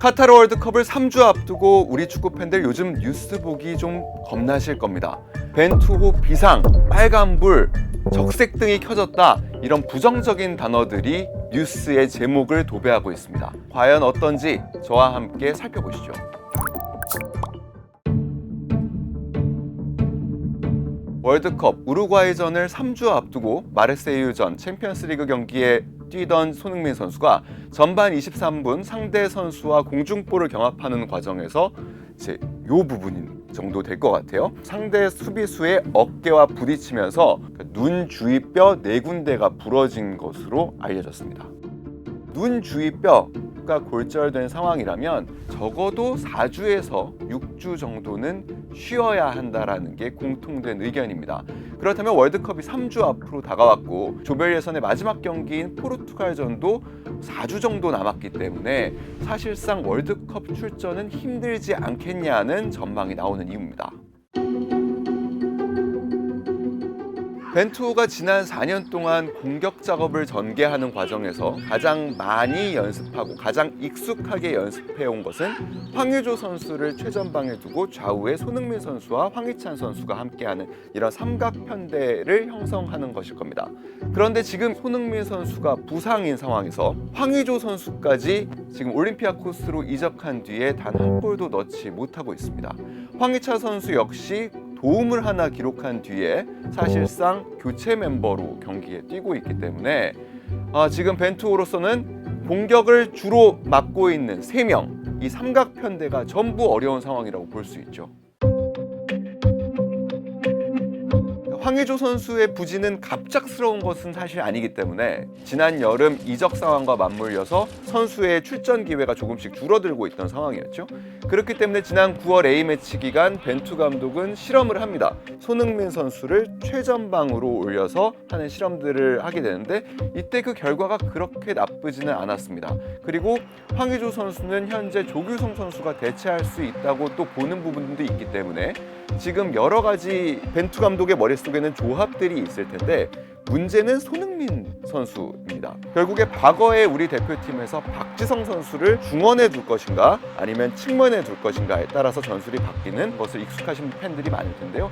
카타르 월드컵을 3주 앞두고 우리 축구 팬들 요즘 뉴스 보기 좀 겁나실 겁니다. 벤투호 비상, 빨간불, 적색 등이 켜졌다 이런 부정적인 단어들이 뉴스의 제목을 도배하고 있습니다. 과연 어떤지 저와 함께 살펴보시죠. 월드컵 우루과이전을 3주 앞두고 마르세유전 챔피언스리그 경기에 뛰던 손흥민 선수가 전반 23분 상대 선수와 공중볼을 경합하는 과정에서 이제 요 부분 정도 될 것 같아요. 상대 수비수의 어깨와 부딪히면서 눈 주위 뼈 네 군데가 부러진 것으로 알려졌습니다. 눈 주위 뼈 가 골절된 상황이라면 적어도 4주에서 6주 정도는 쉬어야 한다라는 게 공통된 의견입니다. 그렇다면 월드컵이 3주 앞으로 다가왔고 조별 예선의 마지막 경기인 포르투갈전도 4주 정도 남았기 때문에 사실상 월드컵 출전은 힘들지 않겠냐는 전망이 나오는 이유입니다. 벤투호가 지난 4년 동안 공격 작업을 전개하는 과정에서 가장 많이 연습하고 가장 익숙하게 연습해 온 것은 황의조 선수를 최전방에 두고 좌우에 손흥민 선수와 황희찬 선수가 함께하는 이런 삼각편대를 형성하는 것일 겁니다. 그런데 지금 손흥민 선수가 부상인 상황에서 황의조 선수까지 지금 올림피아 코스로 이적한 뒤에 단 한 골도 넣지 못하고 있습니다. 황희찬 선수 역시 도움을 하나 기록한 뒤에 사실상 교체 멤버로 경기에 뛰고 있기 때문에 아, 지금 벤투호로서는 공격을 주로 맡고 있는 세명이 삼각 편대가 전부 어려운 상황이라고 볼 수 있죠. 황의조 선수의 부진은 갑작스러운 것은 사실 아니기 때문에 지난 여름 이적 상황과 맞물려서 선수의 출전 기회가 조금씩 줄어들고 있던 상황이었죠. 그렇기 때문에 지난 9월 A매치 기간 벤투 감독은 실험을 합니다. 손흥민 선수를 최전방으로 올려서 하는 실험들을 하게 되는데 이때 그 결과가 그렇게 나쁘지는 않았습니다. 그리고 황의조 선수는 현재 조규성 선수가 대체할 수 있다고 또 보는 부분도 있기 때문에 지금 여러 가지 벤투 감독의 머릿속에 는 조합들이 있을 텐데 문제는 손흥민 선수입니다. 결국에 과거에 우리 대표팀에서 박지성 선수를 중원에 둘 것인가 아니면 측면에 둘 것인가에 따라서 전술이 바뀌는 것을 익숙하신 팬들이 많을 텐데요.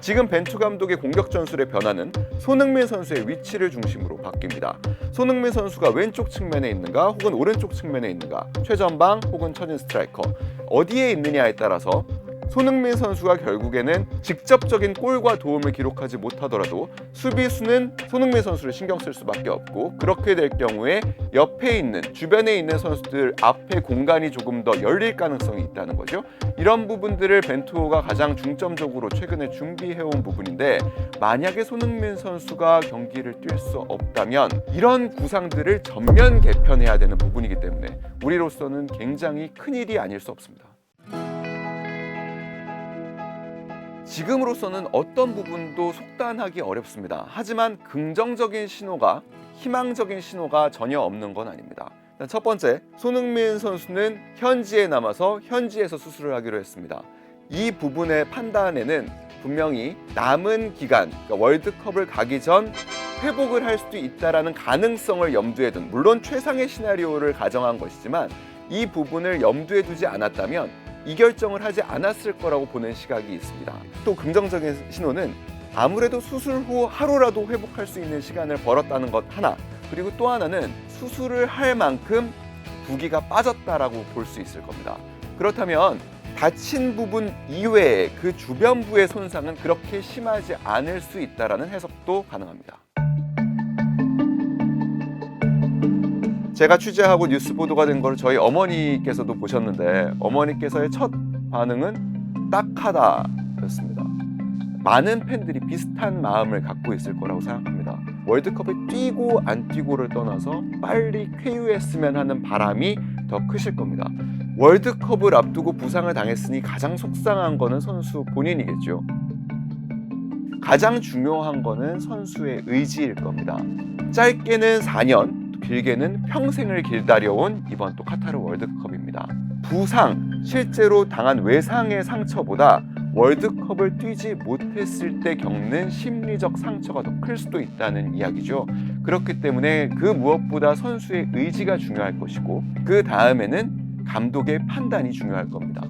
지금 벤투 감독의 공격 전술의 변화는 손흥민 선수의 위치를 중심으로 바뀝니다. 손흥민 선수가 왼쪽 측면에 있는가 혹은 오른쪽 측면에 있는가 최전방 혹은 처진 스트라이커 어디에 있느냐에 따라서 손흥민 선수가 결국에는 직접적인 골과 도움을 기록하지 못하더라도 수비수는 손흥민 선수를 신경 쓸 수밖에 없고 그렇게 될 경우에 옆에 있는 주변에 있는 선수들 앞에 공간이 조금 더 열릴 가능성이 있다는 거죠. 이런 부분들을 벤투호가 가장 중점적으로 최근에 준비해온 부분인데 만약에 손흥민 선수가 경기를 뛸 수 없다면 이런 구상들을 전면 개편해야 되는 부분이기 때문에 우리로서는 굉장히 큰 일이 아닐 수 없습니다. 지금으로서는 어떤 부분도 속단하기 어렵습니다. 하지만 긍정적인 신호가 희망적인 신호가 전혀 없는 건 아닙니다. 첫 번째, 손흥민 선수는 현지에 남아서 현지에서 수술을 하기로 했습니다. 이 부분의 판단에는 분명히 남은 기간, 그러니까 월드컵을 가기 전 회복을 할 수도 있다라는 가능성을 염두에 둔 물론 최상의 시나리오를 가정한 것이지만 이 부분을 염두에 두지 않았다면 이 결정을 하지 않았을 거라고 보는 시각이 있습니다. 또 긍정적인 신호는 아무래도 수술 후 하루라도 회복할 수 있는 시간을 벌었다는 것 하나 그리고 또 하나는 수술을 할 만큼 부기가 빠졌다라고 볼 수 있을 겁니다. 그렇다면 다친 부분 이외에 그 주변부의 손상은 그렇게 심하지 않을 수 있다라는 해석도 가능합니다. 제가 취재하고 뉴스 보도가 된 걸 저희 어머니께서도 보셨는데 어머니께서의 첫 반응은 딱하다였습니다. 많은 팬들이 비슷한 마음을 갖고 있을 거라고 생각합니다. 월드컵에 뛰고 안 뛰고를 떠나서 빨리 쾌유했으면 하는 바람이 더 크실 겁니다. 월드컵을 앞두고 부상을 당했으니 가장 속상한 거는 선수 본인이겠죠. 가장 중요한 거는 선수의 의지일 겁니다. 짧게는 4년, 길게는 평생을 길다려온 이번 또 카타르 월드컵입니다. 부상, 실제로 당한 외상의 상처보다 월드컵을 뛰지 못했을 때 겪는 심리적 상처가 더 클 수도 있다는 이야기죠. 그렇기 때문에 그 무엇보다 선수의 의지가 중요할 것이고 그 다음에는 감독의 판단이 중요할 겁니다.